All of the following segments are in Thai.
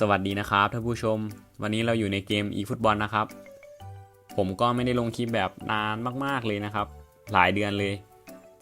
สวัสดีนะครับท่านผู้ชม วันนี้เราอยู่ในเกม eFootball นะครับ ผมก็ไม่ได้ลงคลิปแบบนานมากๆเลยนะครับ หลายเดือนเลย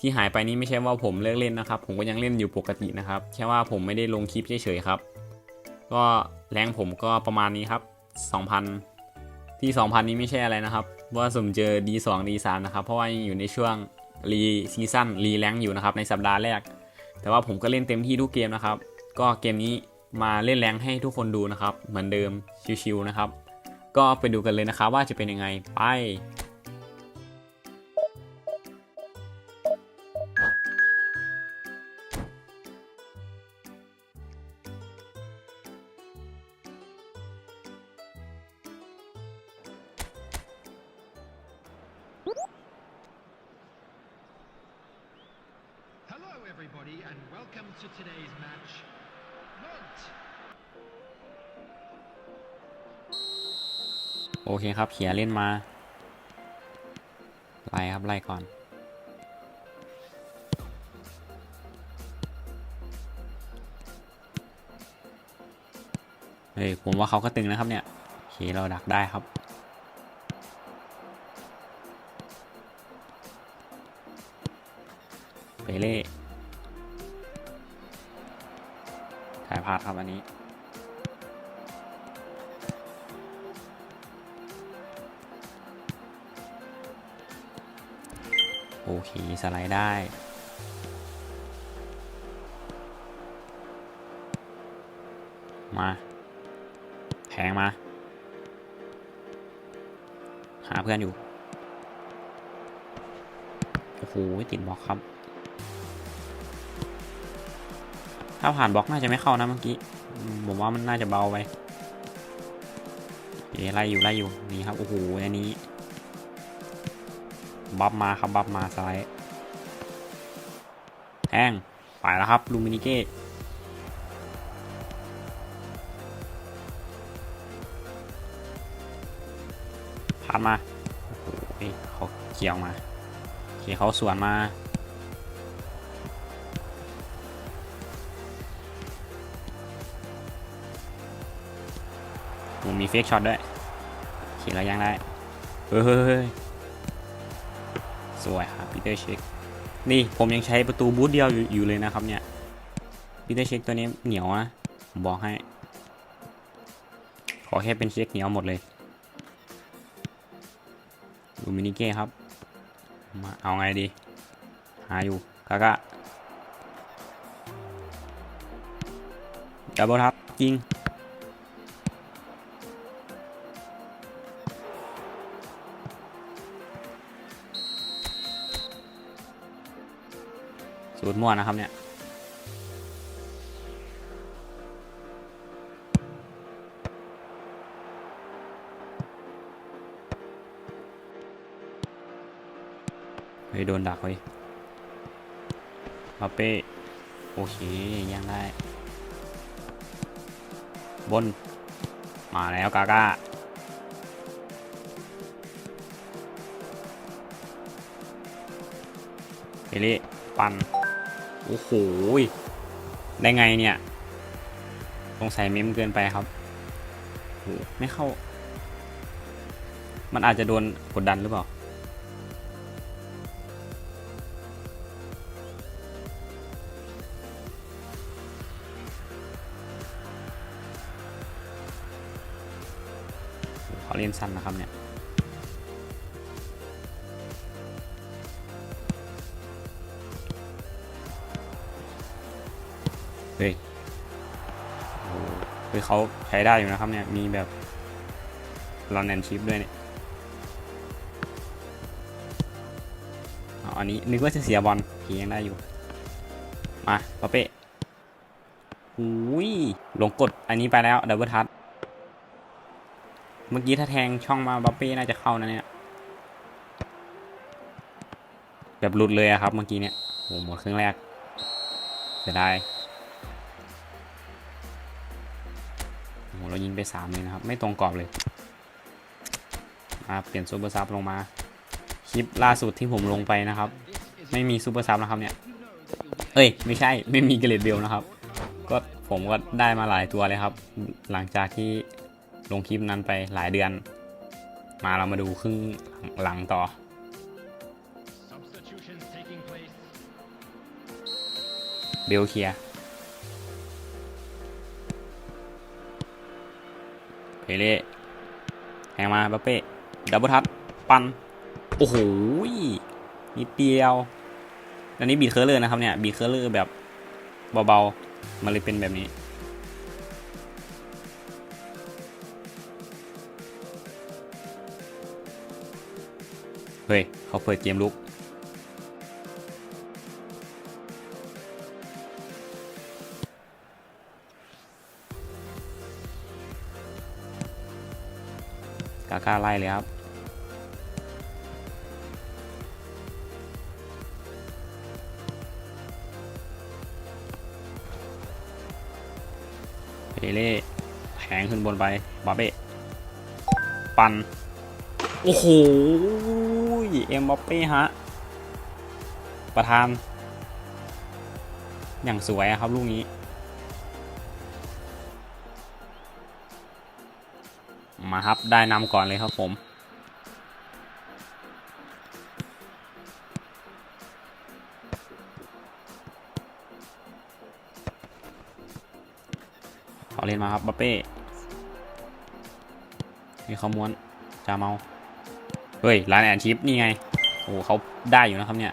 ที่หายไปนี้ไม่ใช่ว่าผมเลิกเล่นนะครับ ผมก็ยังเล่นอยู่ปกตินะครับแค่ว่าผมไม่ได้ลงคลิปเฉยๆครับ ก็แรงผมก็ประมาณนี้ครับ 2,000 ที่ 2,000 นี้ไม่ใช่อะไรนะครับว่าสมเจอ D2 D3 นะครับ เพราะว่ายังอยู่ในช่วงรีซีซั่นรีแรงอยู่นะครับในสัปดาห์แรก แต่ว่าผมก็เล่นเต็มที่ทุกเกมนะครับ ก็เกมนี้ มาเล่นแรงให้ทุกคนดูนะครับ เหมือนเดิมชิวๆนะครับ ก็ไปดูกันเลยนะครับว่าจะเป็นยังไงไป Hello, everybody, and welcome to today's match. โอเคครับ เขียเล่นมา ไล่ครับ ไล่ก่อนเฮ้ยผมว่าเขาก็ตึงนะครับเนี่ยโอเคเราดักได้ครับเปเล่ ถ่ายพลาดครับอันนี้ โอเค สไลด์ได้ มาแทงมา หาเพื่อนอยู่ โอ้โห ติดบล็อกครับ ถ้าผ่านบล็อกน่าจะไม่เข้านะเมื่อกี้ผมว่ามันน่าจะเบาไปเอะไล่อยู่ไล่อยู่นี่ครับโอ้โหอันนี้บัฟมาครับบัฟมาสไลด์แทงไปแล้วครับลูมินิเก้ผ่านมาโอ้โหเขาเกี่ยวมาโอเคเขาสวนมา ผมมีเฟกช็อตด้วยโอเคแล้วยังได้เฮ้ยเฮ้ยเฮ้ย สวยครับปีเตอร์เช็ค นี่ผมยังใช้ประตูบูทเดียวอยู่อยู่เลยนะครับเนี่ยปีเตอร์เช็คตัวนี้เหนียวนะผมบอกให้ ขอแค่เป็นเช็คเหนียวหมดเลยดูมินิเก้ครับ มาเอาไงดี หาอยู่กากะดับเบิลทับยิง สูตรมั่วนะครับเนี่ยเฮ้ยโดนดักเฮ้ยมาเป้โอเคยังได้ บน มาแล้วกาก้าเฮลิปัน โอ้โหได้ไงเนี่ยสงสัยเมมเกินไปครับโหไม่เข้า มันอาจจะโดนกดดันหรือเปล่า เขาเล่นสั้นนะครับเนี่ย เฮ้ยโอ้เฮ้ยเขาใช้ได้อยู่นะครับเนี่ย มีแบบรอนแอนชิปด้วยเนี่ยอันนี้นึกว่าจะเสียบอลพียังได้อยู่ มาปาเป้หูยลงกดอันนี้ไปแล้วดับเบิลทัชเมื่อกี้ถ้าแทงช่องมาบัปเป้น่าจะเข้านะเนี่ยแบบหลุดเลยอะครับเมื่อกี้เนี่ยโอ้โหหมดครึ่งแรกเสียดาย เรายิงไปสามเลยนะครับ ไม่ตรงกรอบเลยมาเปลี่ยนซูเปอร์ซับลงมา คลิปล่าสุดที่ผมลงไปนะครับ ไม่มีซูเปอร์ซับนะครับเนี่ยเอ้ยไม่ใช่ไม่มีเกเรตเบลนะครับ ก็ผมก็ได้มาหลายตัวเลยครับ หลังจากที่ลงคลิปนั้นไปหลายเดือน มาเรามาดูครึ่งหลังต่อเบลเคลีย เล่แหงมาบัปเป้ดับเบิลทัชปันโอ้โหนิดเดียวอันนี้บีเคอร์เลอร์นะครับเนี่ยบีเคอร์เลอร์แบบเบาๆ มันเลยเป็นแบบนี้ เฮ้ย เขาเปิดเกมลุก กล้าไล่เลยครับเปเล่แทงขึ้นบนไปบาเบ้ปัน โอ้โห เอ็มบัปเป้ฮะ ประธาน อย่างสวยครับลูกนี้ มาครับ ได้นำก่อนเลยครับผมขอเล่นมาครับบัปเป้นี่เขาม้วนจาเมา เฮ้ยร้านแอนชิปนี่ไง โอ้เขาได้อยู่นะครับเนี่ย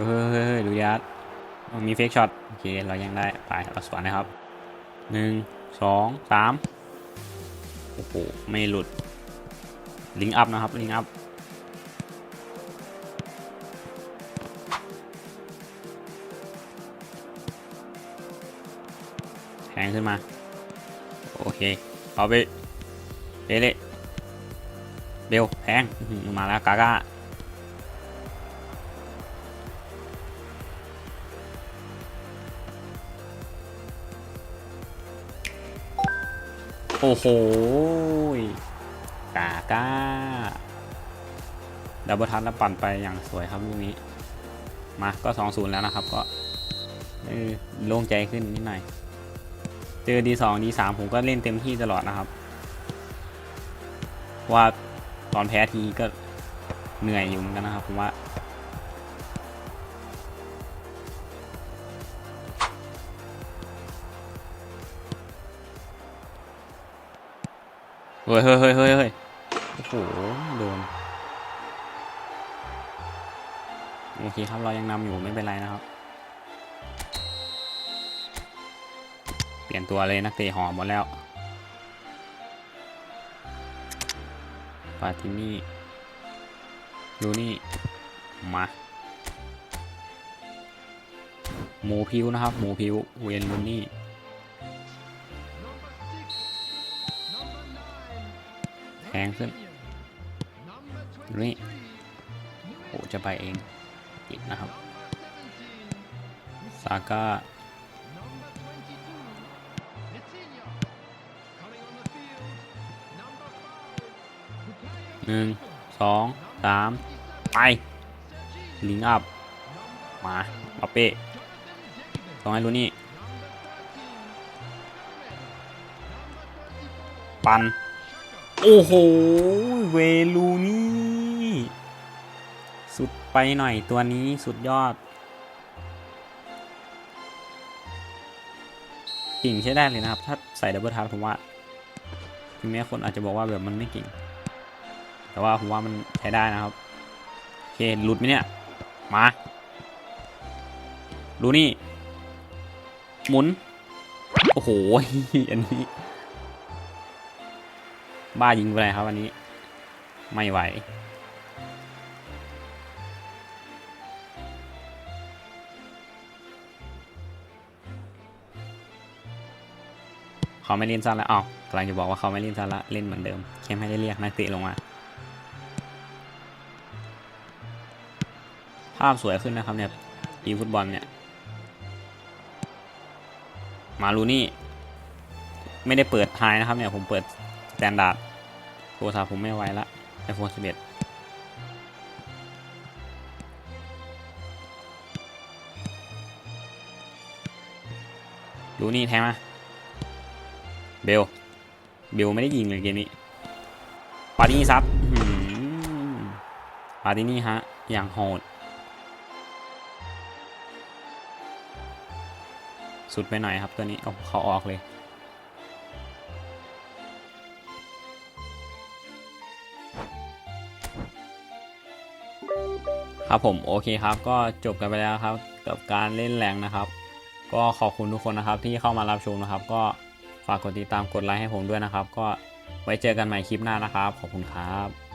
เฮ้ยเฮ้ยดูยัดมีเฟกช็อตโอเคเรายังได้ไปเราสวนนะครับหนึ่งสองสามโอ้โหไม่หลุดลิงอัพนะครับลิงอัพแทงขึ้นมา โอเค เอาไปเละเบลแทงมาแล้วกาก้า โอ้โหกาก้าดับเบิลทัชแล้วปั่นไปอย่างสวยครับลูกนี้ มาก็2-0แล้วนะครับก็โล่งใจขึ้นนิดหน่อย เจอ D2 D3 ผมก็เล่นเต็มที่ตลอดนะครับ ว่าตอนแพ้ทีก็เหนื่อยอยู่เหมือนกันนะครับผมว่า เฮ้ยเฮ้ยเฮ้ยเฮ้ยโอ้โห โดน โอเคครับ เรายังนำอยู่ไม่เป็นไรนะครับ เปลี่ยนตัวเลยนักเตะหอมหมดแล้วปาตินี่ดูนี่ มา หมูพิวนะครับ หมูพิวเวนลูนี่แงขึ้นนี่โอ้จะไปเองอีกนะครับซาก้าหนึ่งสองสามไปลิงอัพมาปาเป้ต้องให้รู้นี่ปัน โอ้โห เวลูนี่ สุดไปหน่อยตัวนี้สุดยอดกิ่งใช้ได้เลยนะครับ ถ้าใส่ดับเบิลทัชผมว่า ถึงแม้คนอาจจะบอกว่าแบบมันไม่เก่ง แต่ว่าผมว่ามันใช้ได้นะครับ โอเค หลุดไหมเนี่ย มา ดูนี่ หมุน โอ้โห อันนี้ บ้ายิงไปเลยครับอันนี้ ไม่ไหวเขาไม่เล่นสั้นแล้วอ้าวกำลังจะบอกว่าเขาไม่เล่นสั้นละเล่นเหมือนเดิมแค่ไม่ได้เรียกนักเตะลงมา ภาพสวยขึ้นนะครับเนี่ยทีมฟุตบอลเนี่ย มาลูนี่ ไม่ได้เปิดไฮนะครับเนี่ยผมเปิดสแตนดาร์ด โทรศัพท์ผมไม่ไหวละ iPhone 11ดูนี่แทงมาเบล เบลไม่ได้ยิงเลยเกมนี้ ปาร์ตี้ซับปาร์ตี้นี่ฮะ อย่างโหด สุดไปหน่อยครับตัวนี้เอาเขาออกเลย ครับผมโอเคครับ ก็จบกันไปแล้วครับกับการเล่นแรงนะครับ ก็ขอบคุณทุกคนนะครับที่เข้ามารับชมนะครับ ก็ฝากกดติดตามกดไลค์ให้ผมด้วยนะครับ ก็ไว้เจอกันใหม่คลิปหน้านะครับ ขอบคุณครับ